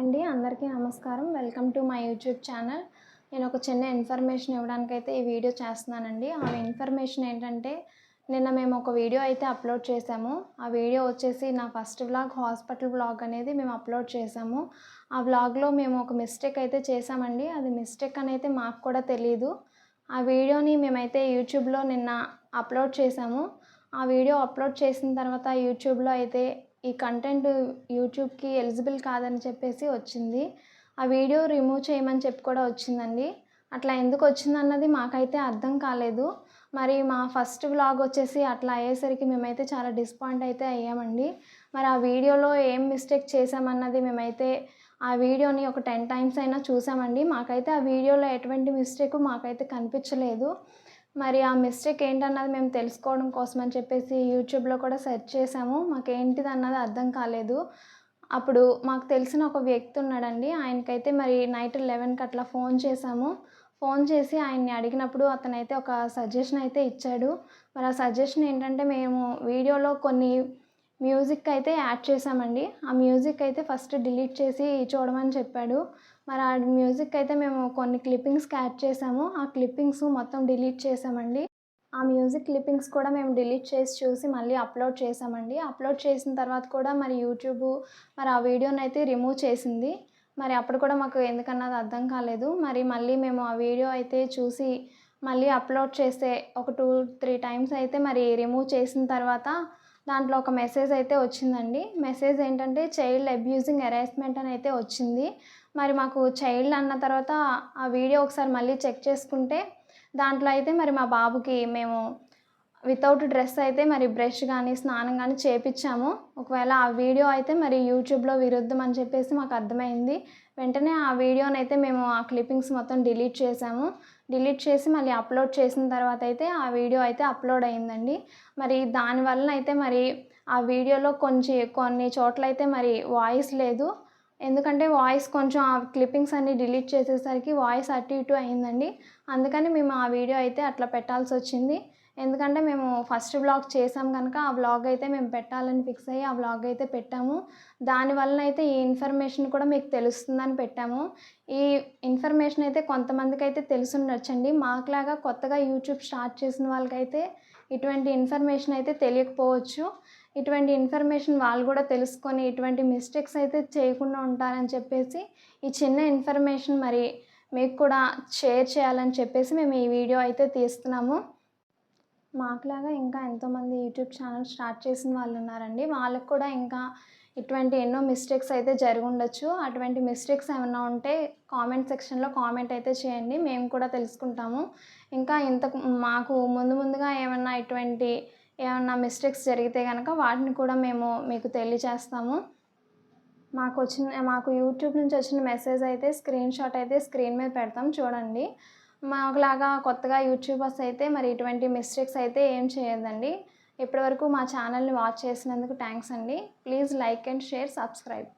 అండి. అందరికీ నమస్కారం. Welcome to my YouTube channel. నేను ఒక చిన్న ఇన్ఫర్మేషన్ ఇవ్వడానికైతే ఈ వీడియో చేస్తున్నానండి. ఆ ఇన్ఫర్మేషన్ ఏంటంటే నిన్న మేము ఒక వీడియో అయితే అప్లోడ్ చేసాము ఆ వీడియో వచ్చేసి నా ఫస్ట్ వ్లాగ్ హాస్పిటల్ వ్లాగ్ అనేది మేము అప్లోడ్ చేసాము ఆ వ్లాగ్లో మేము ఒక మిస్టేక్ అయితే చేసామండి అది మిస్టేక్ అనేది మాకు కూడా తెలియదు ఆ వీడియోని మేమైతే యూట్యూబ్లో నిన్న అప్లోడ్ చేసాము ఆ వీడియో అప్లోడ్ చేసిన తర్వాత యూట్యూబ్లో అయితే ఈ కంటెంట్ యూట్యూబ్కి ఎలిజిబుల్ కాదని చెప్పేసి వచ్చింది. ఆ వీడియో రిమూవ్ చేయమని చెప్పి కూడా వచ్చిందండి. అట్లా ఎందుకు వచ్చిందన్నది మాకైతే అర్థం కాలేదు. మరి మా ఫస్ట్ వ్లాగ్ వచ్చేసి అట్లా అయ్యేసరికి మేమైతే చాలా డిస్పాయింట్ అయితే అయ్యామండి. మరి ఆ వీడియోలో ఏం మిస్టేక్ చేసామన్నది మేమైతే ఆ వీడియోని ఒక టెన్ టైమ్స్ అయినా చూసామండి. మాకైతే ఆ వీడియోలో ఎటువంటి మిస్టేక్ మాకైతే కనిపించలేదు. మరి ఆ మిస్టేక్ ఏంటన్నది మేము తెలుసుకోవడం కోసం అని చెప్పేసి యూట్యూబ్లో కూడా సెర్చ్ చేసాము. మాకు ఏంటిది అన్నది అర్థం కాలేదు. అప్పుడు మాకు తెలిసిన ఒక వ్యక్తి ఉన్నాడండి. ఆయనకైతే మరి నైట్ లెవెన్కి అట్లా ఫోన్ చేసాము. ఫోన్ చేసి ఆయన్ని అడిగినప్పుడు అతనైతే ఒక సజెషన్ అయితే ఇచ్చాడు. మరి ఆ సజెషన్ ఏంటంటే మేము వీడియోలో కొన్ని మ్యూజిక్ అయితే యాడ్ చేసామండి ఆ మ్యూజిక్ అయితే ఫస్ట్ డిలీట్ చేసి చూడమని చెప్పాడు. మరి ఆ మ్యూజిక్ అయితే మేము కొన్ని క్లిప్పింగ్స్కి యాడ్ చేసాము ఆ క్లిప్పింగ్స్ మొత్తం డిలీట్ చేసామండి ఆ మ్యూజిక్ క్లిప్పింగ్స్ కూడా మేము డిలీట్ చేసి చూసి మళ్ళీ అప్లోడ్ చేసామండి అప్లోడ్ చేసిన తర్వాత కూడా మరి యూట్యూబ్ మరి ఆ వీడియోని అయితే రిమూవ్ చేసింది. మరి అప్పుడు కూడా మాకు ఎందుకన్నది అర్థం కాలేదు. మరి మళ్ళీ మేము ఆ వీడియో అయితే చూసి మళ్ళీ అప్లోడ్ చేస్తే ఒక టూ త్రీ టైమ్స్ అయితే మరి రిమూవ్ చేసిన తర్వాత దాంట్లో ఒక మెసేజ్ అయితే వచ్చిందండి. మెసేజ్ ఏంటంటే చైల్డ్ అబ్యూజింగ్ హెరాస్మెంట్ అని అయితే వచ్చింది. మరి మాకు చైల్డ్ అన్న తర్వాత ఆ వీడియో ఒకసారి మళ్ళీ చెక్ చేసుకుంటే దాంట్లో అయితే మరి మా బాబుకి మేము వితౌట్ డ్రెస్ అయితే మరి బ్రష్ కానీ స్నానం కానీ చేపించాము ఒకవేళ ఆ వీడియో అయితే మరి యూట్యూబ్లో విరుద్ధం అని చెప్పేసి మాకు అర్థమైంది. వెంటనే ఆ వీడియోని అయితే మేము ఆ క్లిప్పింగ్స్ మొత్తం డిలీట్ చేసాము. డిలీట్ చేసి మళ్ళీ అప్లోడ్ చేసిన తర్వాత అయితే ఆ వీడియో అయితే అప్లోడ్ అయిందండి. మరి దానివల్ల అయితే మరి ఆ వీడియోలో కొంచెం కొన్ని చోట్ల అయితే మరి వాయిస్ లేదు. ఎందుకంటే వాయిస్ కొంచెం ఆ క్లిప్పింగ్స్ అన్ని డిలీట్ చేసేసరికి వాయిస్ అటు ఇటు అయిందండి. అందుకని మేము ఆ వీడియో అయితే అట్లా పెట్టాల్సి వచ్చింది. ఎందుకంటే మేము ఫస్ట్ బ్లాగ్ చేసాం కనుక ఆ బ్లాగ్ అయితే మేము పెట్టాలని ఫిక్స్ అయ్యి ఆ బ్లాగ్ అయితే పెట్టాము. దానివల్ల అయితే ఈ ఇన్ఫర్మేషన్ కూడా మీకు తెలుస్తుందని పెట్టాము. ఈ ఇన్ఫర్మేషన్ అయితే కొంతమందికి అయితే తెలుసుండొచ్చండి. మాకులాగా కొత్తగా యూట్యూబ్ స్టార్ట్ చేసిన వాళ్ళకైతే ఇటువంటి ఇన్ఫర్మేషన్ అయితే తెలియకపోవచ్చు. ఇటువంటి ఇన్ఫర్మేషన్ వాళ్ళు కూడా తెలుసుకొని ఇటువంటి మిస్టేక్స్ అయితే చేయకుండా ఉంటారని చెప్పేసి ఈ చిన్న ఇన్ఫర్మేషన్ మరి మీకు కూడా షేర్ చేయాలని చెప్పేసి మేము ఈ వీడియో అయితే తీస్తున్నాము. మాకులాగా ఇంకా ఎంతోమంది యూట్యూబ్ ఛానల్ స్టార్ట్ చేసిన వాళ్ళు ఉన్నారండి వాళ్ళకు కూడా ఇంకా ఇటువంటి ఎన్నో మిస్టేక్స్ అయితే జరిగి ఉండొచ్చు అటువంటి మిస్టేక్స్ ఏమైనా ఉంటే కామెంట్ సెక్షన్లో కామెంట్ అయితే చేయండి. మేము కూడా తెలుసుకుంటాము. ఇంకా ఇంత మాకు ముందు ముందుగా ఏమన్నా ఇటువంటి ఏమన్నా మిస్టేక్స్ జరిగితే కనుక వాటిని కూడా మేము మీకు తెలియజేస్తాము మాకు వచ్చిన మాకు యూట్యూబ్ నుంచి వచ్చిన మెసేజ్ అయితే స్క్రీన్ షాట్ అయితే స్క్రీన్ మీద పెడతాం. చూడండి. మాకులాగా కొత్తగా యూట్యూబర్స్ అయితే మరి ఇటువంటి మిస్టేక్స్ అయితే ఏం చేయొద్దండి. ఇప్పటివరకు మా ఛానల్ని వాచ్ చేసినందుకు థ్యాంక్స్ అండి. Please like and share subscribe.